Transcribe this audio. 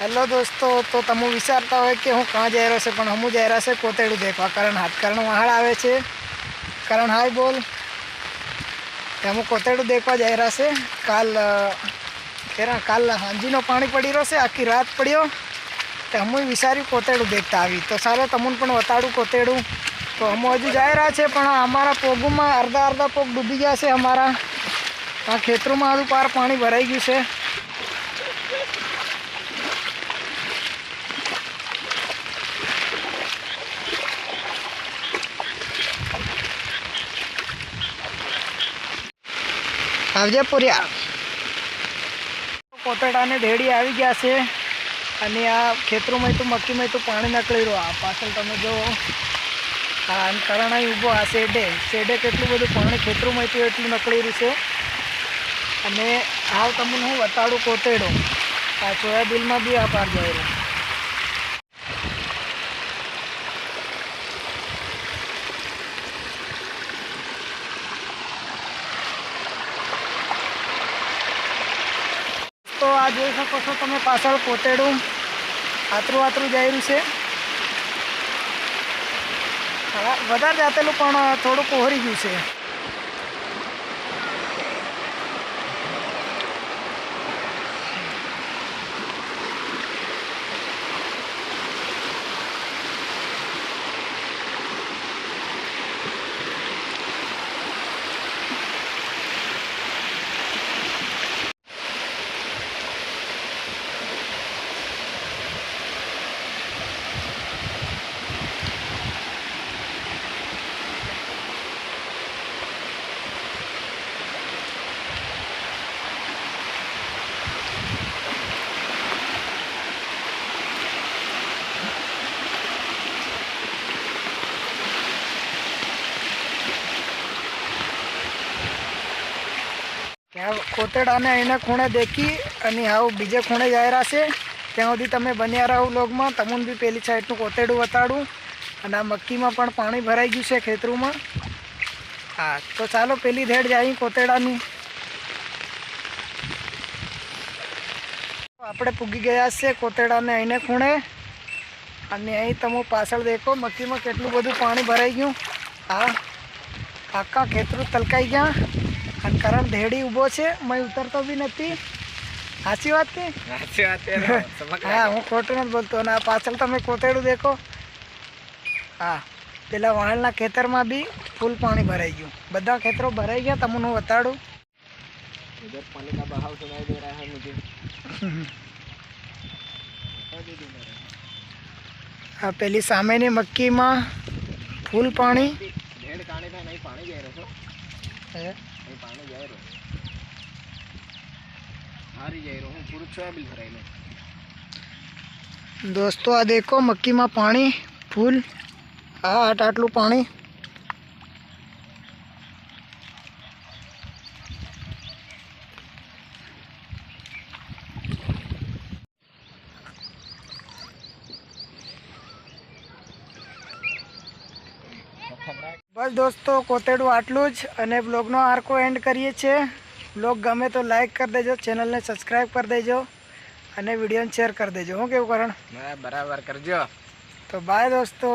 Hello દોસ્તો, તો તમે વિચારતા હોય કે હું કાં જઈ રહ્યો છે, પણ હું જઈ રહ્યા છે કોતેડું દેખવા. કારણ હાથ કરણ વહાળ આવે છે. કરણ હાય બોલ. હું કોતેડું દેખવા જઈ રહ્યા છે. કાલ ખેરા કાલ હાંજીનો પાણી પડી રહ્યો છે, આખી રાત પડ્યો. તો હું વિચાર્યું કોતેડું દેખતા આવી. તો સારો તમને પણ વતાડું કોતેડું. તો અમે હજુ જઈ રહ્યા છે, પણ અમારા પોગમાં અડધા અડધા પોગ ડૂબી ગયા છે અમારા. આ ખેતરોમાં હજુ પાર પાણી ભરાઈ ગયું છે. આવજે પૂર્યા. કોતડાને ઢેડી આવી ગયા છે અને આ ખેતરોમાં તો મક્કીમાં તો પાણી નીકળી રહ્યું આ પાછળ તમે જો, આ કરણાઈ ઊભો, આ શેડે. શેડે કેટલું બધું પાણી ખેતરોમાં તો એટલું નીકળી રહ્યું છે. અને હાવ તમને હું બતાડું કોતેડો. આ સોયાબીનમાં બી આ પાર જાય રહ્યો આ જોઈ શકો છો તમે પાછળ કોટેડું આતરું આતરું જાયેલું છે. વધારે જાતેલું પણ થોડુંક કોહરી ગયું છે. ત્યાં કોતેડાને એને ખૂણે દેખી અને આવું બીજે ખૂણે જઈ રહ્યા છે ત્યાં સુધી તમે બન્યા રહો લોગમાં તમને બી પેલી સાઈડનું કોતેડું બતાડું અને આ મક્કીમાં પણ પાણી ભરાઈ ગયું છે ખેતરોમાં. હા, તો ચાલો પેલી ધેડ જાય કોતેડાની આપણે પૂગી ગયા છે કોતેડાને અહીંને ખૂણે. અને અહીં તમે પાછળ દેખો, મક્કીમાં કેટલું બધું પાણી ભરાઈ ગયું. હા, આખા ખેતરું તલકાઈ ગયા. અને કરણ ધેડી ઊભો છે મેં ઉતરતો બી નથી. સાચી વાત કે? સાચી વાત હા હું ખોટું નથી બોલતો. અને પાછળ તમે કોતેડું દેખો. હા પેલા વાણના ખેતરમાં બી ફૂલ પાણી ભરાઈ ગયું. બધા ખેતરો ભરાઈ ગયા તમને હું બતાડું? પાણી કા બહાવ સુનાઈ દે રહા હૈ મુજે આ પેલી સામેની મક્કીમાં ફૂલ પાણી. પાણી પાણી જાય રહ્યો. હારી જાય રહ્યો. હું પૂરું સોયાબીન ભરાયેલું દોસ્તો, આ દેખો, મક્કીમાં પાણી, ફૂલ આ આટ આટલું પાણી. બસ દોસ્તો કોતેડું આટલું જ અને બ્લોગનો આરકો એન્ડ કરીએ છીએ. બ્લોગ ગમે તો લાઇક કરી દેજો ચેનલને સબસ્ક્રાઈબ કરી દેજો અને વિડીયોને શેર કરી દેજો. હું કેવું કરણ? બરાબર કરજો. તો બાય દોસ્તો.